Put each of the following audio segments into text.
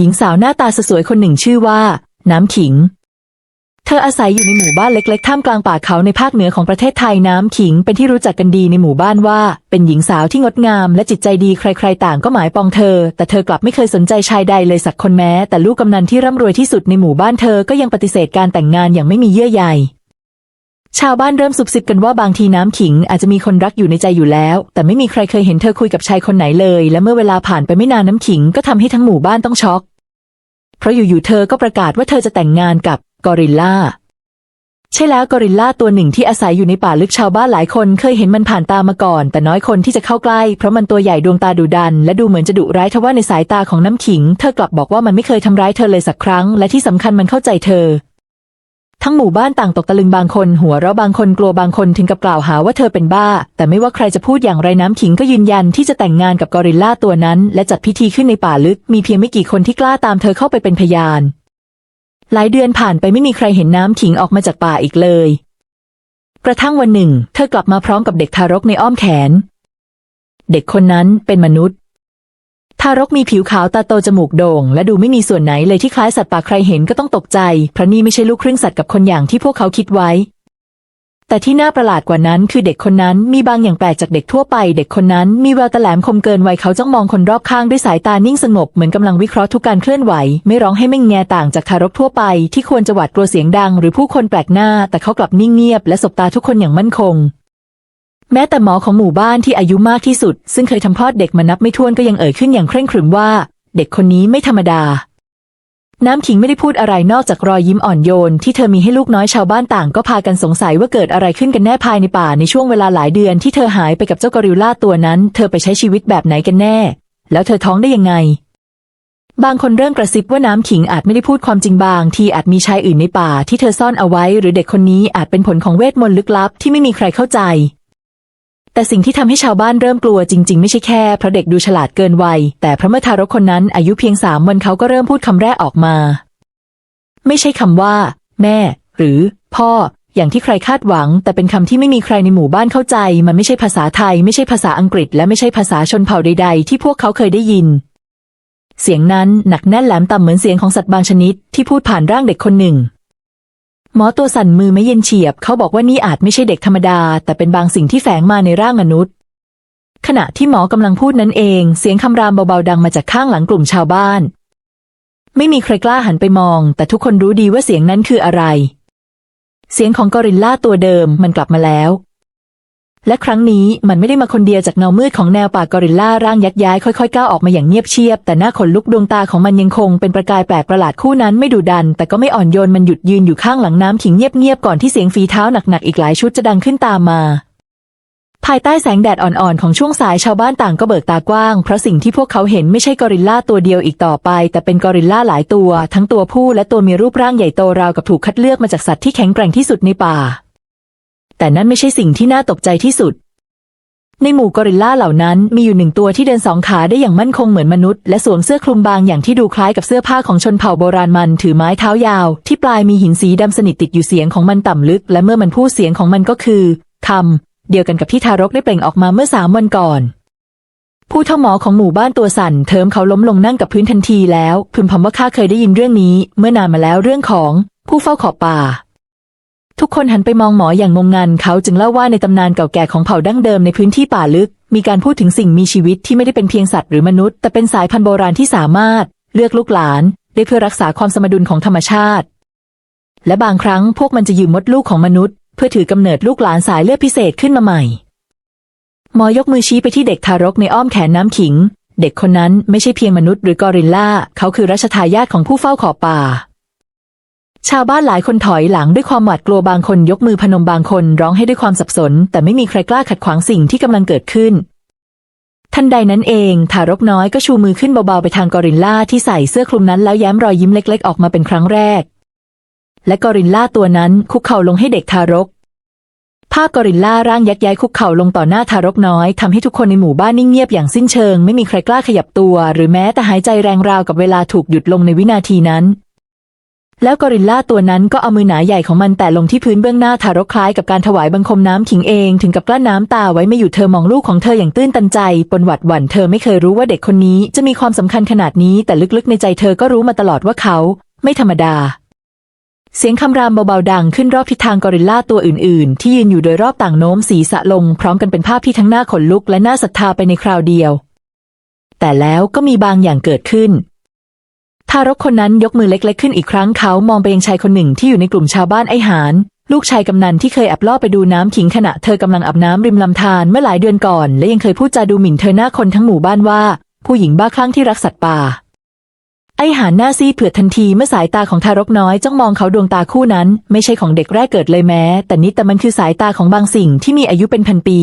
หญิงสาวหน้าตาสวยคนหนึ่งชื่อว่า น้ำขิง เธออาศัยอยู่ในหมู่บ้านเล็กๆ ท่ามกลางป่าเขาในภาคเหนือของประเทศไทยน้ำขิง เป็นที่รู้จักกันดีในหมู่บ้านว่า เป็นหญิงสาวที่งดงามและจิตใจดีใครๆ ต่างก็หมายปองเธอ แต่เธอกลับไม่เคยสนใจชายใดเลยสักคนแม้ แต่ลูกกำนันที่ร่ำรวยที่สุดในหมู่บ้านเธอก็ยังปฏิเสธการแต่งงานอย่างไม่มีเยื่อใย ชาวบ้านเริ่มซุบซิบกันว่าบางทีน้ำขิงอาจจะมีคนรักอยู่ในใจอยู่แล้ว แต่ไม่มีใครเคยเห็นเธอคุยกับชายคนไหนเลย และเมื่อเวลาผ่านไปไม่นานน้ำขิงก็ทำให้ทั้งหมู่บ้านต้องช็อก เพราะอยู่ๆเธอก็ประกาศว่าเธอจะแต่งงานกับกอริลลาใช่แล้วกอริลลาตัวหนึ่งที่อาศัยอยู่ในป่าลึกชาวบ้านหลายคนเคยเห็นมันผ่านตามาก่อน แต่น้อยคนที่จะเข้าใกล้ เพราะมันตัวใหญ่ดวงตาดุดัน และดูเหมือนจะดุร้ายทว่าในสายตาของน้ำขิง เธอกลับบอกว่ามันไม่เคยทำร้ายเธอเลยสักครั้ง และที่สำคัญมันเข้าใจเธอ ทั้งหมู่บ้านต่างตกตะลึงบางคนหัวเราะบางคนกลัวบางคนถึงกับกล่าวหาว่าเธอเป็นบ้า แต่ไม่ว่าใครจะพูดอย่างไรน้ำขิงก็ยืนยันที่จะแต่งงานกับกอริลลาตัวนั้น และจัดพิธีขึ้นในป่าลึก มีเพียงไม่กี่คนที่กล้าตามเธอเข้าไปเป็นพยาน หลายเดือนผ่านไปไม่มีใครเห็นน้ำขิงออกมาจากป่าอีกเลย กระทั่งวันหนึ่ง เธอกลับมาพร้อมกับเด็กทารกในอ้อมแขน เด็กคนนั้นเป็นมนุษย์ ทารกมีผิวขาวตาโตจมูกโด่ง และดูไม่มีส่วนไหนเลยที่คล้ายสัตว์ป่าใครเห็นก็ต้องตกใจ เพราะนี่ไม่ใช่ลูกครึ่งสัตว์กับคนอย่างที่พวกเขาคิดไว้ แต่ที่น่าประหลาดกว่านั้นคือเด็กคนนั้นมีบางอย่างแปลกจากเด็กทั่วไป เด็กคนนั้นมีแววตาแหลมคมเกินวัยเขาจ้องมองคนรอบข้างด้วยสายตานิ่งสงบเหมือนกำลังวิเคราะห์ทุกการเคลื่อนไหว ไม่ร้องให้ไม่งแงต่างจากทารกทั่วไป ที่ควรจะหวาดกลัวเสียงดัง หรือผู้คนแปลกหน้า แต่เขากลับนิ่งเงียบและสบตาทุกคนอย่างมั่นคง แม้แต่หมอของหมู่บ้านที่อายุมากที่สุด ซึ่งเคยทำคลอดเด็กมานับไม่ถ้วนก็ยังเอ่ยขึ้นอย่างเคร่งครึมว่า เด็กคนนี้ไม่ธรรมดา น้ำขิงไม่ได้พูดอะไรนอกจากรอยยิ้มอ่อนโยน ที่เธอมีให้ลูกน้อยชาวบ้านต่างก็พากันสงสัยว่าเกิดอะไรขึ้นกันแน่ภายในป่าในช่วงเวลาหลายเดือนที่เธอหายไปกับเจ้ากอริลลาตัวนั้น เธอไปใช้ชีวิตแบบไหนกันแน่ แล้วเธอท้องได้ยังไง บางคนเริ่มกระซิบว่าน้ำขิงอาจไม่ได้พูดความจริงบาง ทีอาจมีชายอื่นในป่าที่เธอซ่อนเอาไว้ หรือเด็กคนนี้อาจเป็นผลของเวทมนต์ลึกลับที่ไม่มีใครเข้าใจ แต่สิ่งที่ทำให้ชาวบ้านเริ่มกลัวจริง ๆ ไม่ใช่แค่เพราะเด็กดูฉลาดเกินวัย แต่เพราะเมื่อทารกคนนั้นอายุเพียงสามวันเขาก็เริ่มพูดคำแรกออกมา ไม่ใช่คำว่า แม่ หรือ พ่อ อย่างที่ใครคาดหวัง แต่เป็นคำที่ไม่มีใครในหมู่บ้านเข้าใจ มันไม่ใช่ภาษาไทย ไม่ใช่ภาษาอังกฤษ และไม่ใช่ภาษาชนเผ่าใด ๆ ที่พวกเขาเคยได้ยิน เสียงนั้นหนักแน่นแหลมต่ำเหมือนเสียงของสัตว์บางชนิด ที่พูดผ่านร่างเด็กคนหนึ่ง หมอตัวสั่นมือไม่เย็นเฉียบ เขาบอกว่านี่อาจไม่ใช่เด็กธรรมดา แต่เป็นบางสิ่งที่แฝงมาในร่างมนุษย์ ขณะที่หมอกำลังพูดนั้นเอง เสียงคำรามเบาๆดังมาจากข้างหลังกลุ่มชาวบ้าน ไม่มีใครกล้าหันไปมอง แต่ทุกคนรู้ดีว่าเสียงนั้นคืออะไร เสียงของกอริลลาตัวเดิมมันกลับมาแล้ว และครั้งนี้มันไม่ได้มาคนเดียวจากเงามืดของแนวป่ากอริลลาร่างยักษ์ย้ายค่อยๆก้าวออกมาอย่างเงียบเชียบ แต่หน้าขนลุกดวงตาของมันยังคงเป็นประกายแปลกประหลาดคู่นั้นไม่ดุดัน แต่ก็ไม่อ่อนโยนมันหยุดยืนอยู่ข้างหลังน้ำขิงเงียบๆก่อนที่เสียงฝีเท้าหนักๆอีกหลายชุดจะดังขึ้นตามมา ภายใต้แสงแดดอ่อนๆของช่วงสายชาวบ้านต่างก็เบิกตากว้างเพราะสิ่งที่พวกเขาเห็นไม่ใช่กอริลลาตัวเดียวอีกต่อไป แต่เป็นกอริลลาหลายตัว ทั้งตัวผู้และตัวมีรูปร่างใหญ่โตราวกับถูกคัดเลือกมาจากสัตว์ที่แข็งแกร่งที่สุดในป่า แต่นั่นไม่ใช่สิ่งที่น่าตกใจที่สุด ในหมู่กอริลลาเหล่านั้นมีอยู่หนึ่งตัวที่เดินสองขาได้อย่างมั่นคงเหมือนมนุษย์และสวมเสื้อคลุมบางอย่างที่ดูคล้ายกับเสื้อผ้าของชนเผ่าโบราณมันถือไม้เท้ายาว ที่ปลายมีหินสีดำสนิทติดอยู่เสียงของมันต่ำลึก และเมื่อมันพูดเสียงของมันก็คือคำเดียวกันกับที่ทารกได้เปล่งออกมาเมื่อสามวันก่อนผู้เท่าหมอของหมู่บ้านตัวสั่นเทิมเขาล้มลงนั่งกับพื้นทันทีแล้ว พึมพำว่าข้าเคยได้ยินเรื่องนี้ เมื่อนานมาแล้วเรื่องของผู้เฝ้าขอบป่า ทุกคนหันไปมองหมออย่างงงงันเขาจึงเล่าว่าในตำนานเก่าแก่ของเผ่าดั้งเดิมในพื้นที่ป่าลึก มีการพูดถึงสิ่งมีชีวิตที่ไม่ได้เป็นเพียงสัตว์หรือมนุษย์ แต่เป็นสายพันธุ์โบราณที่สามารถ เลือกลูกหลาน ได้เพื่อรักษาความสมดุลของธรรมชาติ และบางครั้งพวกมันจะยืมมดลูกของมนุษย์ เพื่อถือกำเนิดลูกหลานสายเลือดพิเศษขึ้นมาใหม่ หมอยกมือชี้ไปที่เด็กทารกในอ้อมแขนน้ำขิง เด็กคนนั้นไม่ใช่เพียงมนุษย์หรือกอริลลาเขาคือรัชทายาทของผู้เฝ้าขอบป่า ชาวบ้านหลายคนถอยหลังด้วยความหวาดกลัวบางคนยกมือพนมบางคนร้องให้ด้วยความสับสน แต่ไม่มีใครกล้าขัดขวางสิ่งที่กำลังเกิดขึ้น ทันใดนั้นเอง ทารกน้อยก็ชูมือขึ้นเบาๆไปทางกอริลลาที่ใส่เสื้อคลุมนั้นแล้วแย้มรอยยิ้มเล็ก ๆ ออกมาเป็นครั้งแรก และกอริลลาตัวนั้นคุกเข่าลงให้เด็กทารก ภาพกอริลลาร่างยักษ์ย้ายคุกเข่าลงต่อหน้าทารกน้อยทำให้ทุกคนในหมู่บ้านนิ่งเงียบอย่างสิ้นเชิง ไม่มีใครกล้าขยับตัว หรือแม้แต่หายใจแรงราวกับเวลาถูกหยุดลงในวินาทีนั้น แล้วกอริลลาตัวนั้นก็เอามือหนาใหญ่ของมันแตะลงที่พื้นเบื้องหน้าทารกคล้ายกับการถวายบังคมน้ำขิงเองถึงกับกลั้นน้ำตาไว้ไม่อยู่เธอมองลูกของเธออย่างตื้นตันใจปนหวัดหวั่นเธอไม่เคยรู้ว่าเด็กคนนี้จะมีความสำคัญขนาดนี้แต่ลึกๆในใจเธอก็รู้มาตลอดว่าเขา ไม่ธรรมดา เสียงคำรามเบาๆดังขึ้นรอบทิศทางกอริลลาตัวอื่นๆ ที่ยืนอยู่โดยรอบต่างโน้มศีรษะลง พร้อมกันเป็นภาพที่ทั้งหน้าขนลุกและน่าศรัทธาไปในคราวเดียว แต่แล้วก็มีบางอย่างเกิดขึ้น ทารกคนนั้นยกมือเล็กๆขึ้นอีกครั้งเขามองไปยังชายคนหนึ่งที่อยู่ในกลุ่มชาวบ้านไอหาน ลูกชายกำนันที่เคยแอบล่อไปดูน้ำขิงขณะเธอกำลังอาบน้ำริมลำธารเมื่อหลายเดือนก่อน และยังเคยพูดจาดูหมิ่นเธอหน้าคนทั้งหมู่บ้านว่า ผู้หญิงบ้าคลั่งที่รักสัตว์ป่า ไอหานหน้าซีเผือดทันทีเมื่อสายตาของทารกน้อยจ้องมองเขาดวงตาคู่นั้น ไม่ใช่ของเด็กแรกเกิดเลยแม้ แต่นิดแต่มันคือสายตาของบางสิ่งที่มีอายุเป็นพันปี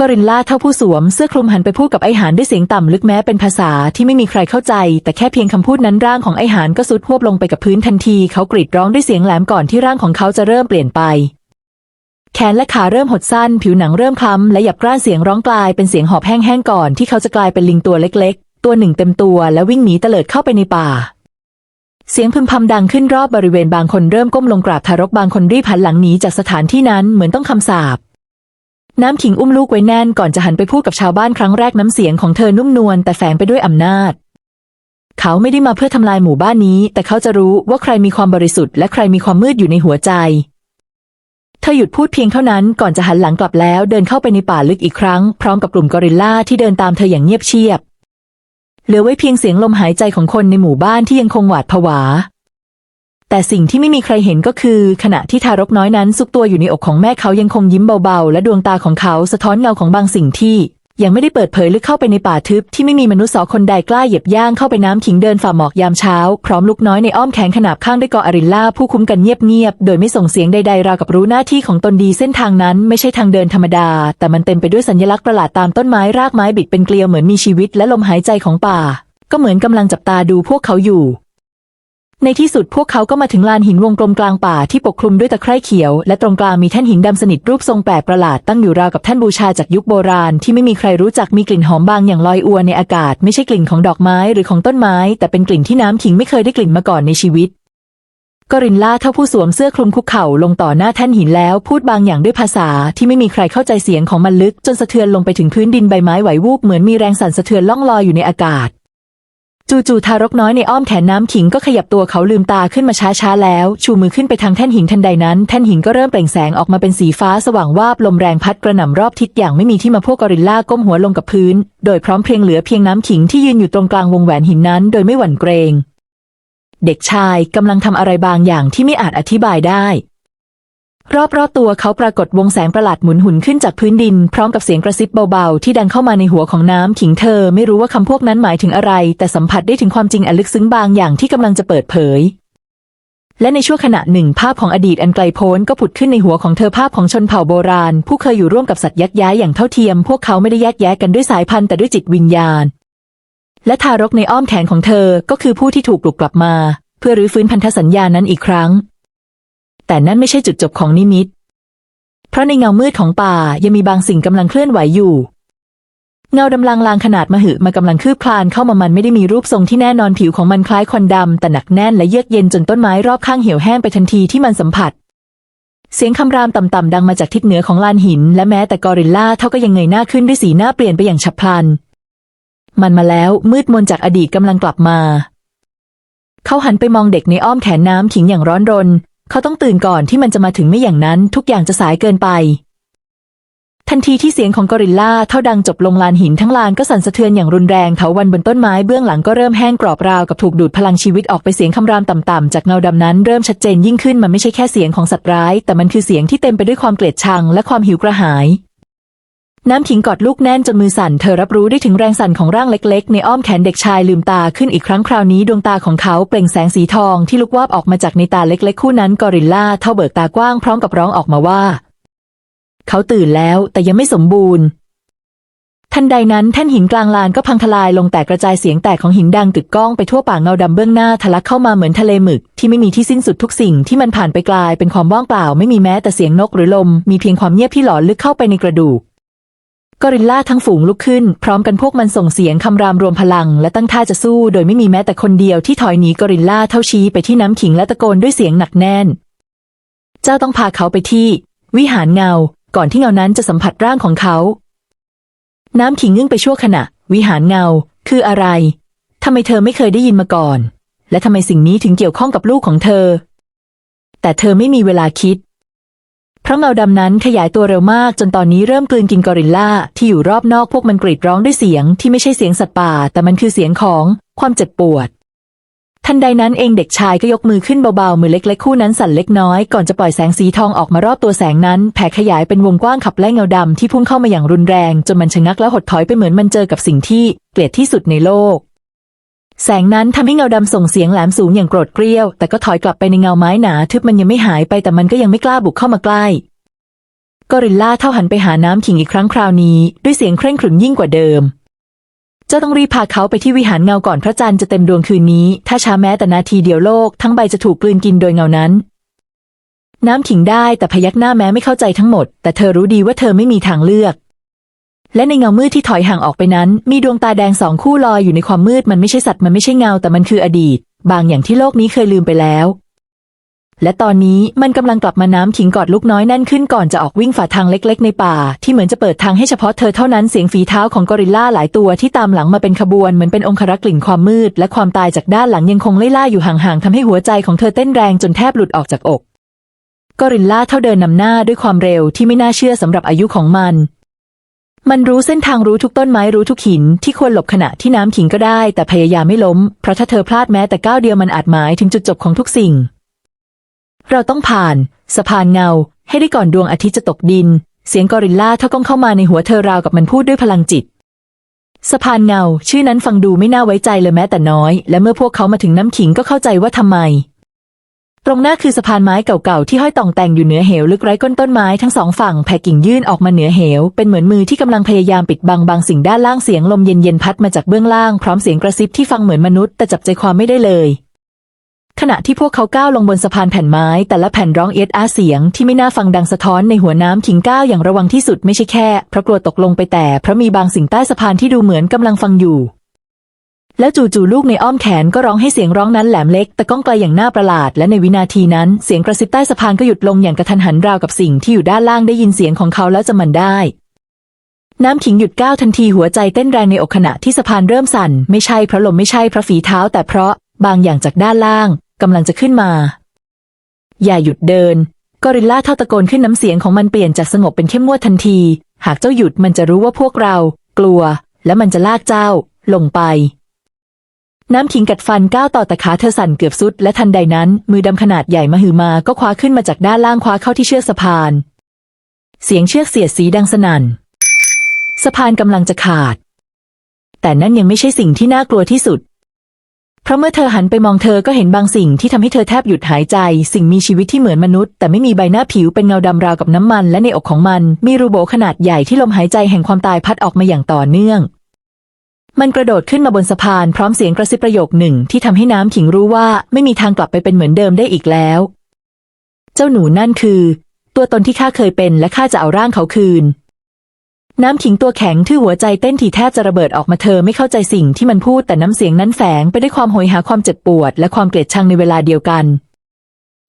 กอริลลาเท่าผู้สวมเสื้อคลุมหันไปพูดกับไอหานด้วยเสียงต่ำลึกแม้เป็นภาษาที่ไม่มีใครเข้าใจ แต่แค่เพียงคำพูดนั้นร่างของไอหานก็สุดหวบลงไปกับพื้นทันที เขากรีดร้องด้วยเสียงแหลมก่อนที่ร่างของเขาจะเริ่มเปลี่ยนไป แขนและขาเริ่มหดสั้น ผิวหนังเริ่มคล้ำและหยับกร้านเสียงร้องกลายเป็นเสียงหอบแห้งๆก่อนที่เขาจะกลายเป็นลิงตัวเล็ก ๆ ตัวหนึ่งเต็มตัวและวิ่งหนีเตลิดเข้าไปในป่าเสียงพึมพำดังขึ้นรอบบริเวณบางคนเริ่มก้มลงกราบทารกบางคนรีบหันหลังหนีจากสถานที่นั้นเหมือนต้องคำสาป น้ำขิงอุ้มลูกไว้แน่นก่อนจะหันไปพูดกับชาวบ้านครั้งแรกน้ำเสียงของเธอนุ่มนวลแต่แฝงไปด้วยอำนาจ เขาไม่ได้มาเพื่อทำลายหมู่บ้านนี้ แต่เขาจะรู้ว่าใครมีความบริสุทธิ์และใครมีความมืดอยู่ในหัวใจ เธอหยุดพูดเพียงเท่านั้นก่อนจะหันหลังกลับแล้ว เดินเข้าไปในป่าลึกอีกครั้งพร้อมกับกลุ่มกอริลลาที่เดินตามเธออย่างเงียบเชียบ เหลือไว้เพียงเสียงลมหายใจของคนในหมู่บ้านที่ยังคงหวาดผวา แต่สิ่งที่ไม่มีใครเห็นก็คือ ขณะที่ทารกน้อยนั้นซุกตัวอยู่ในอกของแม่เขายังคงยิ้มเบาๆ และดวงตาของเขาสะท้อนเงาของบางสิ่งที่ ยังไม่ได้เปิดเผยลึกเข้าไปในป่าทึบที่ไม่มีมนุษย์สองคนใดกล้าเหยียบย่างเข้าไปน้ำขิงเดินฝ่าหมอกยามเช้า พร้อมลูกน้อยในอ้อมแขนขนาบข้างด้วยกออริลล่าผู้คุ้มกันเงียบๆโดยไม่ส่งเสียงใดๆราวกับรู้หน้าที่ของตนดีเส้นทางนั้นไม่ใช่ทางเดินธรรมดา แต่มันเต็มไปด้วยสัญลักษณ์ประหลาดตามต้นไม้รากไม้บิดเป็นเกลียวเหมือนมีชีวิตและลมหายใจของป่า ก็เหมือนกำลังจับตาดูพวกเขาอยู่ ในที่สุดพวกเขาก็มาถึงลานหินวงกลมกลางป่าที่ปกคลุมด้วยตะไคร่เขียว และตรงกลางมีแท่นหินดำสนิทรูปทรงแปลกประหลาดตั้งอยู่ราวกับแท่นบูชาจากยุคโบราณที่ไม่มีใครรู้จักมีกลิ่นหอมบางอย่างลอยอวนในอากาศ ไม่ใช่กลิ่นของดอกไม้หรือของต้นไม้ แต่เป็นกลิ่นที่น้ำขิงไม่เคยได้กลิ่นมาก่อนในชีวิตกอรินล่าเท่าผู้สวมเสื้อคลุมคุกเข่าลงต่อหน้าแท่นหินแล้วพูดบางอย่างด้วยภาษาที่ไม่มีใครเข้าใจเสียงของมันลึก จนสะเทือนลงไปถึงพื้นดินใบไม้ไหววูบเหมือนมีแรงสั่นสะเทือนล่องลอยอยู่ในอากาศ จู่ๆทารกน้อยในอ้อมแขนน้ำขิงก็ขยับตัวเขาลืมตาขึ้นมาช้าๆแล้ว ชูมือขึ้นไปทางแท่นหินทันใดนั้น แท่นหินก็เริ่มเปล่งแสงออกมาเป็นสีฟ้าสว่างวาบลมแรงพัดกระหน่ำรอบทิศอย่างไม่มีที่มาพวกกอริลลาก้มหัวลงกับพื้น โดยพร้อมเพรียงเหลือเพียงน้ำขิงที่ยืนอยู่ตรงกลางวงแหวนหินนั้น โดยไม่หวั่นเกรง เด็กชายกำลังทำอะไรบางอย่างที่ไม่อาจอธิบายได้ รอบๆตัวเขาปรากฏวงแสงประหลาดหมุนหุ่นขึ้นจากพื้นดิน พร้อมกับเสียงกระซิบเบาๆ ที่ดังเข้ามาในหัวของน้ำขิงเธอ ไม่รู้ว่าคำพวกนั้นหมายถึงอะไร แต่สัมผัสได้ถึงความจริงอันลึกซึ้งบางอย่างที่กำลังจะเปิดเผย และในชั่วขณะหนึ่งภาพของอดีตอันไกลโพ้นก็ผุดขึ้นในหัวของเธอภาพของชนเผ่าโบราณ ผู้เคยอยู่ร่วมกับสัตว์ยักษ์ย้ายอย่างเท่าเทียม พวกเขาไม่ได้แยกแยะกันด้วยสายพันธุ์แต่ด้วยจิตวิญญาณ และทารกในอ้อมแขนของเธอก็คือผู้ที่ถูกปลุกกลับมา เพื่อรื้อฟื้นพันธสัญญานั้นอีกครั้ง แต่นั่นไม่ใช่จุดจบของนิมิต เพราะในเงามืดของป่ายังมีบางสิ่งกำลังเคลื่อนไหวอยู่ เงาดำลางลางขนาดมหึมากำลังคืบคลานเข้ามามันไม่ได้มีรูปทรงที่แน่นอนผิวของมันคล้ายควันดำแต่หนักแน่นและเยือกเย็นจนต้นไม้รอบข้างเหี่ยวแห้งไปทันทีที่มันสัมผัสเสียงคำรามต่ำๆดังมาจากทิศเหนือของลานหิน และแม้แต่กอริลลาเท่าก็ยังเงยหน้าขึ้นด้วยสีหน้าเปลี่ยนไปอย่างฉับพลัน มันมาแล้วมืดมนจากอดีตกำลังกลับมา เขาหันไปมองเด็กในอ้อมแขนน้ำขิงอย่างร้อนรน เขาต้องตื่นก่อนที่มันจะมาถึงไม่อย่างนั้นทุกอย่างจะสายเกินไป ทันทีที่เสียงของกอริลลาเท่าดังจบลงลานหินทั้งลานก็สั่นสะเทือนอย่างรุนแรงเถาวันบนต้นไม้เบื้องหลังก็เริ่มแห้งกรอบราวกับถูกดูดพลังชีวิตออกไปเสียงคำรามต่ำๆจากเงาดำนั้นเริ่มชัดเจนยิ่งขึ้นมันไม่ใช่แค่เสียงของสัตว์ร้าย แต่มันคือเสียงที่เต็มไปด้วยความเกลียดชังและความหิวกระหาย น้ำขิงกอดลูกแน่นจนมือสั่น เธอรับรู้ได้ถึงแรงสั่นของร่างเล็ก ๆ ในอ้อมแขนเด็กชายลืมตาขึ้นอีกครั้งคราวนี้ดวงตาของเขาเปล่งแสงสีทองที่ลุกวาบออกมาจากในตาเล็ก ๆ คู่นั้นกอริลลาเท่าเบิกตากว้างพร้อมกับร้องออกมาว่า เขาตื่นแล้วแต่ยังไม่สมบูรณ์ ทันใดนั้นแท่นหินกลางลานก็พังทลายลงแตกกระจายเสียงแตกของหินดังกึกก้องไปทั่วป่าเงาดำเบื้องหน้าทะลักเข้ามาเหมือนทะเลหมึกที่ไม่มีที่สิ้นสุดทุกสิ่งที่มันผ่านไปกลายเป็นความว่างเปล่าไม่มีแม้แต่เสียงนกหรือลม มีเพียงความเงียบที่หลอนลึกเข้าไปในกระดูก กอริลลาทั้งฝูงลุกขึ้น พร้อมกันพวกมันส่งเสียงคำรามรวมพลัง และตั้งท่าจะสู้ โดยไม่มีแม้แต่คนเดียวที่ถอยหนีกอริลลาเท่าชี้ไปที่น้ำขิงและตะโกนด้วยเสียงหนักแน่น เจ้าต้องพาเขาไปที่ วิหารเงา ก่อนที่เงานั้นจะสัมผัสร่างของเขา น้ำขิงงึ่งไปชั่วขณะ วิหารเงา คืออะไรทำไมเธอไม่เคยได้ยินมาก่อน และทำไมสิ่งนี้ถึงเกี่ยวข้องกับลูกของเธอ แต่เธอไม่มีเวลาคิด ราะเงาดำนั้นขยายตัวเร็วมากจนตอนนี้เริ่มกลืนกินกอริลลาที่อยู่รอบนอกพวกมันกรีดร้องด้วยเสียงที่ไม่ใช่เสียงสัตว์ป่า แต่มันคือเสียงของความเจ็บปวด ทันใดนั้นเองเด็กชายก็ยกมือขึ้นเบาๆ มือเล็กๆคู่นั้นสั่นเล็กน้อยก่อนจะปล่อยแสงสีทองออกมารอบตัวแสงนั้นแผ่ขยายเป็นวงกว้างขับไล่เงาดำที่พุ่งเข้ามาอย่างรุนแรง จนมันชะงักและหดถอยไปเหมือนมันเจอกับสิ่งที่เกลียดที่สุดในโลก แสงนั้นทำให้เงาดำส่งเสียงแหลมสูงอย่างโกรธเกรี้ยว แต่ก็ถอยกลับไปในเงาไม้หนาทึบมันยังไม่หายไปแต่มันก็ยังไม่กล้าบุกเข้ามาใกล้กอริลลาเท่าหันไปหาน้ำขิงอีกครั้งคราวนี้ ด้วยเสียงเคร่งขรึมยิ่งกว่าเดิม เจ้าต้องรีบพาเขาไปที่วิหารเงาก่อนพระจันทร์จะเต็มดวงคืนนี้ ถ้าช้าแม้แต่นาทีเดียวโลก ทั้งใบจะถูกกลืนกินโดยเงานั้น น้ำขิงได้แต่พยักหน้าแม้ไม่เข้าใจทั้งหมด แต่เธอรู้ดีว่าเธอไม่มีทางเลือก และในเงามืดที่ถอยห่างออกไปนั้น มีดวงตาแดงสองคู่ลอยอยู่ในความมืดมันไม่ใช่สัตว์มันไม่ใช่เงาแต่มันคืออดีต บางอย่างที่โลกนี้เคยลืมไปแล้ว และตอนนี้มันกำลังกลับมาน้ำขิงกอดลูกน้อยแน่นขึ้นก่อนจะออกวิ่งฝ่าทางเล็ก ๆ ในป่า ที่เหมือนจะเปิดทางให้เฉพาะเธอเท่านั้นเสียงฝีเท้าของกอริลลาหลายตัวที่ตามหลังมาเป็นขบวนเหมือนเป็นองครักษ์กลิ่นความมืด และความตายจากด้านหลังยังคงไล่ล่าอยู่ห่างๆทำให้หัวใจของเธอเต้นแรงจนแทบหลุดออกจากอกกอริลลาเท่าเดินนำหน้าด้วยความเร็วที่ไม่น่าเชื่อสำหรับอายุของมัน มันรู้เส้นทางรู้ทุกต้นไม้รู้ทุกหินที่ควรหลบขณะที่น้ำขิงก็ได้ แต่พยายามไม่ล้ม เพราะถ้าเธอพลาดแม้แต่ก้าวเดียวมันอาจหมายถึงจุดจบของทุกสิ่ง เราต้องผ่านสะพานเงา ให้ได้ก่อนดวงอาทิตย์จะตกดิน เสียงกอริลลาเท่าก้องเข้ามาในหัวเธอราวกับมันพูดด้วยพลังจิตสะพานเงา ชื่อนั้นฟังดูไม่น่าไว้ใจเลยแม้แต่น้อย และเมื่อพวกเขามาถึงน้ำขิงก็เข้าใจว่าทำไม ตรงหน้าคือสะพานไม้เก่าๆที่ห้อยต่องแต่งอยู่เหนือเหวลึกไร้ก้นต้นไม้ทั้งสองฝั่งแผ่กิ่งยื่นออกมาเหนือเหว เป็นเหมือนมือที่กำลังพยายามปิดบังบางสิ่งด้านล่างเสียงลมเย็นๆพัดมาจากเบื้องล่างพร้อมเสียงกระซิบที่ฟังเหมือนมนุษย์แต่จับใจความไม่ได้เลย ขณะที่พวกเขาก้าวลงบนสะพานแผ่นไม้ แต่ละแผ่นร้องเอ็ดอาเสียงที่ไม่น่าฟังดังสะท้อนในหัวน้ำขิงก้าวอย่างระวังที่สุดไม่ใช่แค่เพราะกลัวตกลงไปแต่เพราะมีบางสิ่งใต้สะพานที่ดูเหมือนกำลังฟังอยู่ แล้วจู่ๆลูกในอ้อมแขนก็ร้องให้เสียงร้องนั้นแหลมเล็กแต่ก้องไกลอย่างน่าประหลาด และในวินาทีนั้นเสียงกระซิบใต้สะพานก็หยุดลงอย่างกระทันหันราวกับสิ่งที่อยู่ด้านล่างได้ยินเสียงของเขาแล้วจะมันได้ น้ำขิงหยุดก้าวทันทีหัวใจเต้นแรงในอกขณะที่สะพานเริ่มสั่น ไม่ใช่เพราะลมไม่ใช่เพราะฝีเท้า แต่เพราะบางอย่างจากด้านล่างกำลังจะขึ้นมา อย่าหยุดเดินกอริลลาเท่าตะโกนขึ้นน้ำเสียงของมันเปลี่ยนจากสงบเป็นเข้มงวดทันที หากเจ้าหยุดมันจะรู้ว่าพวกเรา กลัว และมันจะลากเจ้า ลงไป น้ำขิงกัดฟันก้าวต่อแต่ขาเธอสั่นเกือบสุด และทันใดนั้น มือดำขนาดใหญ่มาหือมาก็คว้าขึ้นมาจากด้านล่างคว้าเข้าที่เชือกสะพาน เสียงเชือกเสียดสีดังสนั่น สะพานกำลังจะขาด แต่นั่นยังไม่ใช่สิ่งที่น่ากลัวที่สุด เพราะเมื่อเธอหันไปมองเธอก็เห็นบางสิ่งที่ทำให้เธอแทบหยุดหายใจ สิ่งมีชีวิตที่เหมือนมนุษย์ แต่ไม่มีใบหน้าผิวเป็นเงาดำราวกับน้ำมัน และในอกของมัน มีรูโบขนาดใหญ่ที่ลมหายใจแห่งความตายพัดออกมาอย่างต่อเนื่อง มันกระโดดขึ้นมาบนสะพานพร้อมเสียงกระซิบประโยคหนึ่งที่ทำให้น้ำขิงรู้ว่าไม่มีทางกลับไปเป็นเหมือนเดิมได้อีกแล้ว เจ้าหนูนั่นคือ ตัวตนที่ข้าเคยเป็นและข้าจะเอาร่างเขาคืน น้ำขิงตัวแข็งที่หัวใจเต้นถี่แทบจะระเบิดออกมาเธอไม่เข้าใจสิ่งที่มันพูดแต่น้ำเสียงนั้นแฝงไปด้วยความโหยหาความเจ็บปวดและความเกลียดชังในเวลาเดียวกัน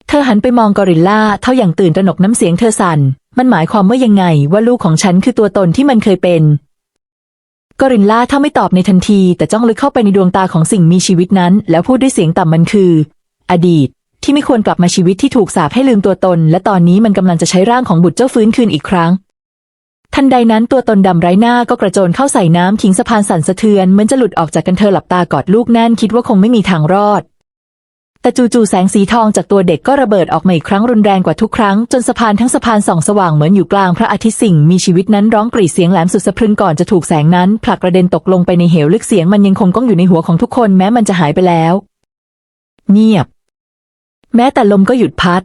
เธอหันไปมองกอริลลาเท่าอย่างตื่นตระหนกน้ำเสียงเธอสั่น มันหมายความว่ายังไงว่าลูกของฉันคือตัวตนที่มันเคยเป็น กอริลลาถ้าไม่ตอบในทันที แต่จ้องลึกเข้าไปในดวงตาของสิ่งมีชีวิตนั้น แล้วพูดด้วยเสียงต่ำมันคือ อดีต ที่ไม่ควรกลับมาชีวิตที่ถูกสาปให้ลืมตัวตน และตอนนี้มันกำลังจะใช้ร่างของบุตรเจ้าฟื้นคืนอีกครั้ง ทันใดนั้นตัวตนดำไร้หน้าก็กระโจนเข้าใส่น้ำขิงสะพานสั่นสะเทือนเหมือนจะหลุดออกจากกันเธอหลับตากอดลูกแน่นคิดว่าคงไม่มีทางรอด แต่จู่ๆแสงสีทองจากตัวเด็กก็ระเบิดออกมาอีกครั้งรุนแรงกว่าทุกครั้ง จนสะพานทั้งสะพานส่องสว่างเหมือนอยู่กลางพระอาทิตย์สิ่งมีชีวิตนั้นร้องกรีดเสียงแหลมสุดสะพรึงก่อนจะถูกแสงนั้นผลักกระเด็นตกลงไปในเหวลึกเสียงมันยังคงก้องอยู่ในหัวของทุกคนแม้มันจะหายไปแล้ว เงียบ แม้แต่ลมก็หยุดพัด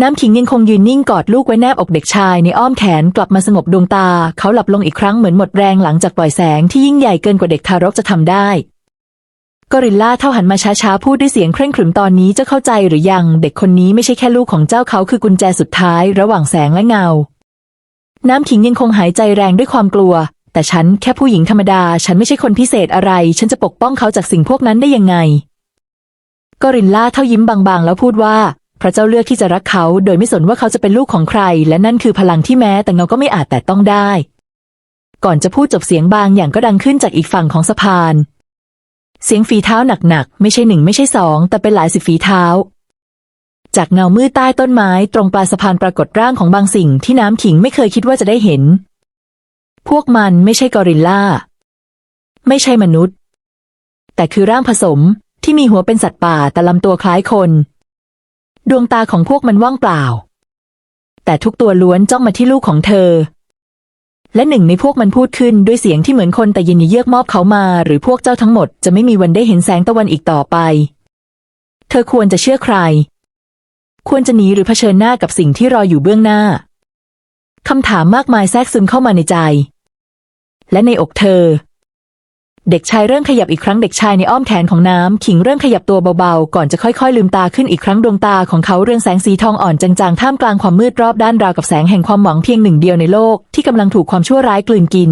น้ำขิงยังคงยืนนิ่งกอดลูกไว้แนบอกเด็กชายในอ้อมแขนกลับมาสงบดวงตา เขาหลับลงอีกครั้งเหมือนหมดแรงหลังจากปล่อยแสงที่ยิ่งใหญ่เกินกว่าเด็กทารกจะทำได้ กอริลลาเท่าหันมาช้าๆ พูดด้วยเสียงเคร่งขรึมตอนนี้เจ้าเข้าใจหรือยัง เด็กคนนี้ไม่ใช่แค่ลูกของเจ้าเขาคือกุญแจสุดท้ายระหว่างแสงและเงา น้ำขิงยังคงหายใจแรงด้วยความกลัว แต่ฉันแค่ผู้หญิงธรรมดา ฉันไม่ใช่คนพิเศษอะไร ฉันจะปกป้องเขาจากสิ่งพวกนั้นได้ยังไงกอริลลาเท่ายิ้มบางๆ แล้วพูดว่า พระเจ้าเลือกที่จะรักเขา โดยไม่สนว่าเขาจะเป็นลูกของใคร และนั่นคือพลังที่แม้แต่เงาก็ไม่อาจแตะต้องได้ ก่อนจะพูดจบเสียงบางอย่างก็ดังขึ้นจากอีกฝั่งของสะพาน เสียงฝีเท้าหนักๆ ไม่ใช่หนึ่งไม่ใช่สอง แต่เป็นหลายสิบฝีเท้า จากเงามืดใต้ต้นไม้ตรงปลายสะพานปรากฏร่างของบางสิ่งที่น้ำขิงไม่เคยคิดว่าจะได้เห็น พวกมันไม่ใช่กอริลลาไม่ใช่มนุษย์ แต่คือร่างผสมที่มีหัวเป็นสัตว์ป่าแต่ลำตัวคล้ายคน ดวงตาของพวกมันว่างเปล่า แต่ทุกตัวล้วนจ้องมาที่ลูกของเธอ และหนึ่งในพวกมันพูดขึ้นด้วยเสียงที่เหมือนคนแต่ยินดีเยือกมอบเขามา หรือพวกเจ้าทั้งหมดจะไม่มีวันได้เห็นแสงตะวันอีกต่อไป เธอควรจะเชื่อใคร ควรจะหนีหรือเผชิญหน้ากับสิ่งที่รออยู่เบื้องหน้าคำถามมากมายแทรกซึมเข้ามาในใจ และในอกเธอ เด็กชายเริ่มขยับอีกครั้งเด็กชายในอ้อมแขนของน้ำขิงเริ่มขยับตัวเบาๆ ก่อนจะค่อยๆ ลืมตาขึ้นอีกครั้งดวงตาของเขาเรืองแสงสีทองอ่อนจางๆ ท่ามกลางความมืดรอบด้านราวกับแสงแห่งความหวังเพียงหนึ่งเดียวในโลกที่กำลังถูกความชั่วร้ายกลืนกิน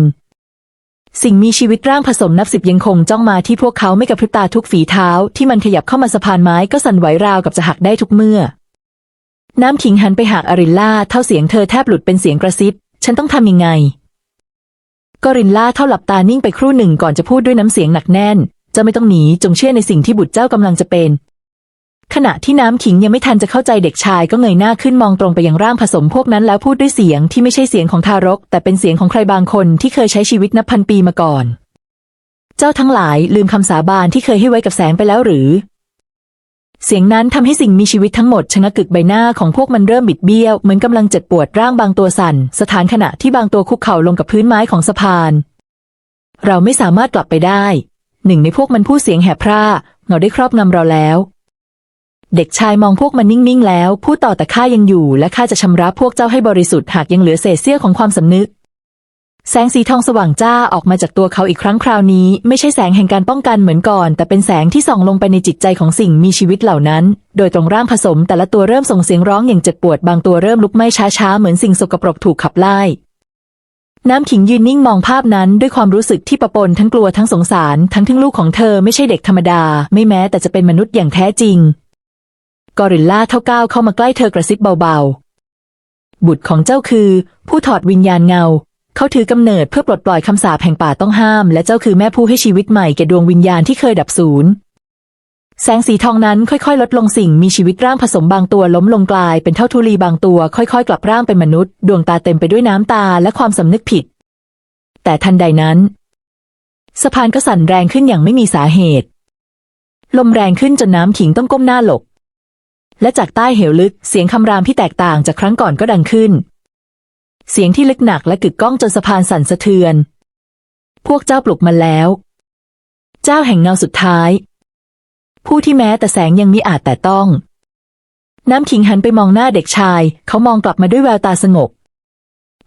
สิ่งมีชีวิตร่างผสมนับสิบยังคงจ้องมาที่พวกเขาไม่กระพริบตาทุกฝีเท้า ที่มันขยับเข้ามาสะพานไม้ก็สั่นไหวราวกับจะหักได้ทุกเมื่อ น้ำขิงหันไปหากอริลล่าเท่าเสียงเธอแทบหลุดเป็นเสียงกระซิบ ฉันต้องทำยังไง กอรินล่าเท่าหลับตานิ่งไปครู่หนึ่งก่อนจะพูดด้วยน้ำเสียงหนักแน่น เจ้าไม่ต้องหนีจงเชื่อในสิ่งที่บุตรเจ้ากำลังจะเป็น ขณะที่น้ำขิงยังไม่ทันจะเข้าใจเด็กชายก็เงยหน้าขึ้นมองตรงไปยังร่างผสมพวกนั้นแล้วพูดด้วยเสียงที่ไม่ใช่เสียงของทารก แต่เป็นเสียงของใครบางคนที่เคยใช้ชีวิตนับพันปีมาก่อน เจ้าทั้งหลายลืมคำสาบานที่เคยให้ไว้กับแสงไปแล้วหรือ เสียงนั้นทำให้สิ่งมีชีวิตทั้งหมดชะงักกึกใบหน้าของพวกมันเริ่มบิดเบี้ยวเหมือนกำลังเจ็บปวดร่างบางตัวสั่น สถานขณะที่บางตัวคุกเข่าลงกับพื้นไม้ของสะพาน เราไม่สามารถกลับไปได้ หนึ่งในพวกมันพูดเสียงแหบพร่าเงาได้ครอบงำเราแล้ว เด็กชายมองพวกมันนิ่งๆแล้ว พูดต่อแต่ข้ายังอยู่ และข้าจะชำระพวกเจ้าให้บริสุทธิ์หากยังเหลือเศษเสี้ยวของความสำนึก แสงสีทองสว่างจ้าออกมาจากตัวเขาอีกครั้งคราวนี้ ไม่ใช่แสงแห่งการป้องกันเหมือนก่อน แต่เป็นแสงที่ส่องลงไปในจิตใจของสิ่งมีชีวิตเหล่านั้น โดยตรงร่างผสมแต่ละตัวเริ่มส่งเสียงร้องอย่างเจ็บปวดบางตัวเริ่มลุกไหม้ช้าๆ เหมือนสิ่งสกปรกถูกขับไล่น้ำขิงยืนนิ่งมองภาพนั้นด้วยความรู้สึกที่ปะปนทั้งกลัวทั้งสงสาร ทั้งที่ลูกของเธอไม่ใช่เด็กธรรมดา ไม่แม้แต่จะเป็นมนุษย์อย่างแท้จริง กอริลลาเท่าก้าวเข้ามาใกล้เธอกระซิบเบาๆ บุตรของเจ้าคือ ผู้ถอดวิญญาณเงา เขาถือกำเนิดเพื่อปลดปล่อยคำสาปแห่งป่าต้องห้าม และเจ้าคือแม่ผู้ให้ชีวิตใหม่แก่ดวงวิญญาณที่เคยดับสูญแสงสีทองนั้นค่อยๆ ลดลงสิ่งมีชีวิตร่างผสมบางตัวล้มลงกลายเป็นเท่าทุลีบางตัว ค่อยๆ กลับร่างเป็นมนุษย์ดวงตาเต็มไปด้วยน้ำตาและความสำนึกผิด แต่ทันใดนั้น สะพานก็สั่นแรงขึ้นอย่างไม่มีสาเหตุ ลมแรงขึ้นจนน้ำขิงต้องก้มหน้าหลบ และจากใต้เหวลึกเสียงคำรามที่แตกต่างจากครั้งก่อนก็ดังขึ้น เสียงที่ลึกหนักและกึกก้องจนสะพานสั่นสะเทือน พวกเจ้าปลุกมันแล้ว เจ้าแห่งเงาสุดท้าย ผู้ที่แม้แต่แสงยังมิอาจแต่ต้อง น้ำขิงหันไปมองหน้าเด็กชาย เขามองกลับมาด้วยแววตาสงบ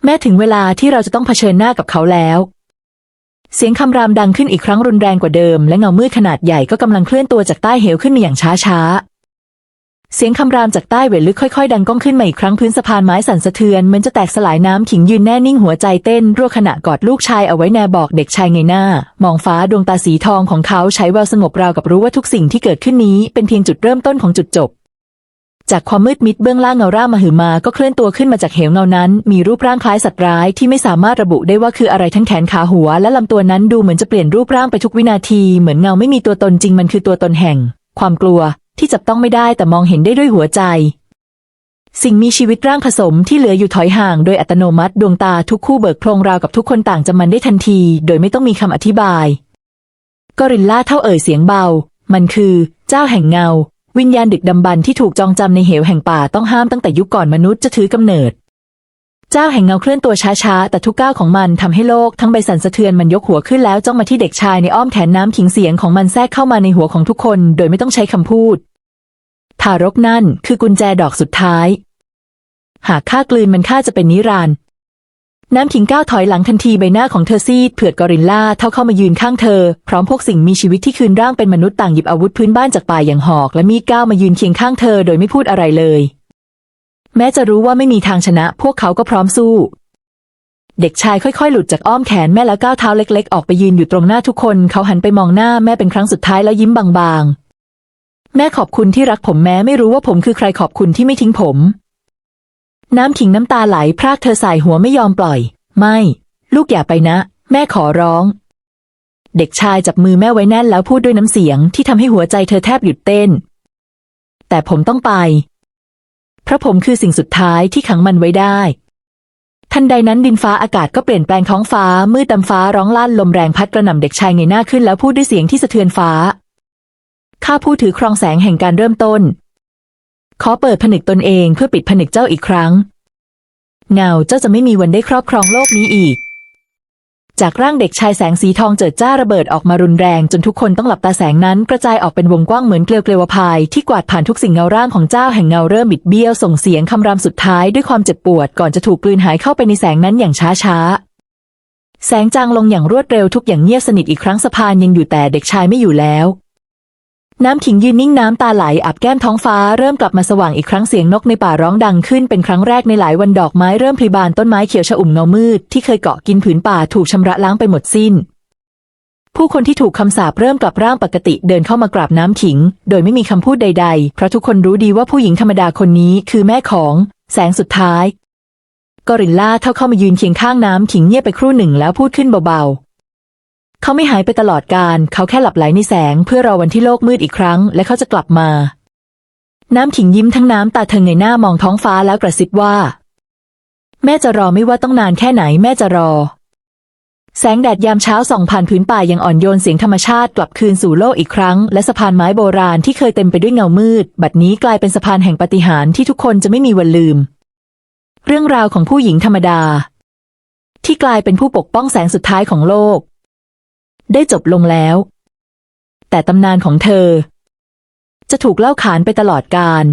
แม้ถึงเวลาที่เราจะต้องเผชิญหน้ากับเขาแล้ว เสียงคำรามดังขึ้นอีกครั้งรุนแรงกว่าเดิม และเงามืดขนาดใหญ่ก็กำลังเคลื่อนตัวจากใต้เหวขึ้นมาอย่างช้าๆ เสียงคำรามจากใต้เหวลึกค่อยๆ ดังก้องขึ้นมาอีกครั้งพื้นสะพานไม้สั่นสะเทือนเหมือนจะแตกสลายน้ำขิงยืนแน่นิ่งหัวใจเต้นรั่วขณะกอดลูกชายเอาไว้แนบอกเด็กชายเงยหน้า มองฟ้าดวงตาสีทองของเขาใช้แววสงบราวกับรู้ว่าทุกสิ่งที่เกิดขึ้นนี้เป็นเพียงจุดเริ่มต้นของจุดจบ จากความมืดมิดเบื้องล่างเงาร่ามาหือมาก็เคลื่อนตัวขึ้นมาจากเหวเงานั้น มีรูปร่างคล้ายสัตว์ร้ายที่ไม่สามารถระบุได้ว่าคืออะไรทั้งแขนขาหัว และลำตัวนั้นดูเหมือนจะเปลี่ยนรูปร่างไปทุกวินาที เหมือนเงาไม่มีตัวตนจริงมันคือตัวตนแห่ง ความกลัว ที่จับต้องไม่ได้แต่มองเห็นได้ด้วยหัวใจ สิ่งมีชีวิตร่างผสมที่เหลืออยู่ถอยห่างโดยอัตโนมัติดวงตาทุกคู่เบิกโพรงราวกับทุกคนต่างจำมันได้ทันที โดยไม่ต้องมีคำอธิบาย กอริลล่าเท่าเอ่ยเสียงเบา มันคือ เจ้าแห่งเงา วิญญาณดึกดำบรรที่ถูกจองจำในเหวแห่งป่าต้องห้ามตั้งแต่ยุคก่อนมนุษย์จะถือกำเนิด เจ้าแห่งเงาเคลื่อนตัวช้าๆ แต่ทุกก้าวของมันทำให้โลกทั้งใบสั่นสะเทือนมันยกหัวขึ้นแล้วจ้องมาที่เด็กชายในอ้อมแขนน้ำขิงเสียงของมันแทรกเข้ามาในหัวของทุกคน โดยไม่ต้องใช้คำพูด ทารกนั่นคือกุญแจดอกสุดท้าย หากข้ากลืนมันข้าจะเป็นนิรันดร์น้ำขิงก้าวถอยหลังทันทีใบหน้าของเธอซีดเผือดกอริลล่าเท่าเข้ามายืนข้างเธอ พร้อมพวกสิ่งมีชีวิตที่คืนร่างเป็นมนุษย์ต่างหยิบอาวุธพื้นบ้านจากป่าอย่างหอก และมีดก้าวมายืนเคียงข้างเธอโดยไม่พูดอะไรเลย แม้จะรู้ว่าไม่มีทางชนะ พวกเขาก็พร้อมสู้ เด็กชายค่อยๆ หลุดจากอ้อมแขนแม่แล้วก้าวเท้าเล็กๆ ออกไปยืนอยู่ตรงหน้าทุกคน เขาหันไปมองหน้าแม่เป็นครั้งสุดท้ายแล้วยิ้มบางๆ แม่ขอบคุณที่รักผมแม้ไม่รู้ว่าผมคือใครขอบคุณที่ไม่ทิ้งผม น้ำขิงน้ำตาไหลพรากเธอใส่หัวไม่ยอมปล่อย ไม่ ลูกอย่าไปนะ แม่ขอร้องเด็กชายจับมือแม่ไว้แน่นแล้วพูดด้วยน้ำเสียงที่ทำให้หัวใจเธอแทบหยุดเต้น แต่ผมต้องไป เพราะผมคือสิ่งสุดท้ายที่ขังมันไว้ได้ ทันใดนั้นดินฟ้าอากาศก็เปลี่ยนแปลงท้องฟ้า มืดตำฟ้าร้องลั่นลมแรงพัดกระหน่ำเด็กชายเงยหน้าขึ้นแล้วพูดด้วยเสียงที่สะเทือนฟ้า ข้าผู้ถือครองแสงแห่งการเริ่มต้น ขอเปิดผนึกตนเองเพื่อปิดผนึกเจ้าอีกครั้ง เงาเจ้าจะไม่มีวันได้ครอบครองโลกนี้อีก จากร่างเด็กชายแสงสีทองเจิดจ้าระเบิดออกมารุนแรง จนทุกคนต้องหลับตาแสงนั้น กระจายออกเป็นวงกว้างเหมือนเกลียวเกลียวพายที่กวาดผ่านทุกสิ่งเงาร่างของเจ้าแห่งเงาเริ่มบิดเบี้ยว ส่งเสียงคำรามสุดท้ายด้วยความเจ็บปวดก่อนจะถูกกลืนหายเข้าไปในแสงนั้นอย่างช้าช้าแสงจางลงอย่างรวดเร็วทุกอย่างเงียบสนิทอีกครั้งสะพานยังอยู่แต่เด็กชายไม่อยู่แล้ว น้ำขิงยืนนิ่งน้ำตาไหลอาบแก้มท้องฟ้าเริ่มกลับมาสว่างอีกครั้งเสียงนกในป่าร้องดังขึ้นเป็นครั้งแรกในหลายวันดอกไม้เริ่มพลีบานต้นไม้เขียวชอุ่มเงามืดที่เคยเกาะกินผืนป่าถูกชำระล้างไปหมดสิ้น ผู้คนที่ถูกคำสาปเริ่มกลับร่างปกติเดินเข้ามากราบน้ำขิง โดยไม่มีคำพูดใด ๆ เพราะทุกคนรู้ดีว่าผู้หญิงธรรมดาคนนี้คือแม่ของ แสงสุดท้าย กอริลลาเท่าเข้ามายืนเคียงข้างน้ำขิงเงียบไปครู่หนึ่งแล้วพูดขึ้นเบาๆ เขาไม่หายไปตลอดการ เขาแค่หลับไหลในแสง เพื่อรอวันที่โลกมืดอีกครั้ง และเขาจะกลับมา น้ำขิงยิ้มทั้งน้ำตาเธอเงยหน้ามองท้องฟ้าแล้วกระซิบว่า แม่จะรอไม่ว่าต้องนานแค่ไหนแม่จะรอ แสงแดดยามเช้าส่องผ่านพื้นป่ายังอ่อนโยนเสียงธรรมชาติกลับคืนสู่โลกอีกครั้ง และสะพานไม้โบราณที่เคยเต็มไปด้วยเงามืด บัดนี้กลายเป็นสะพานแห่งปาฏิหาริย์ที่ทุกคนจะไม่มีวันลืม เรื่องราวของผู้หญิงธรรมดา ที่กลายเป็นผู้ปกป้องแสงสุดท้ายของโลก ได้จบลงแล้ว แต่ตำนานของเธอ จะถูกเล่าขานไปตลอดกาล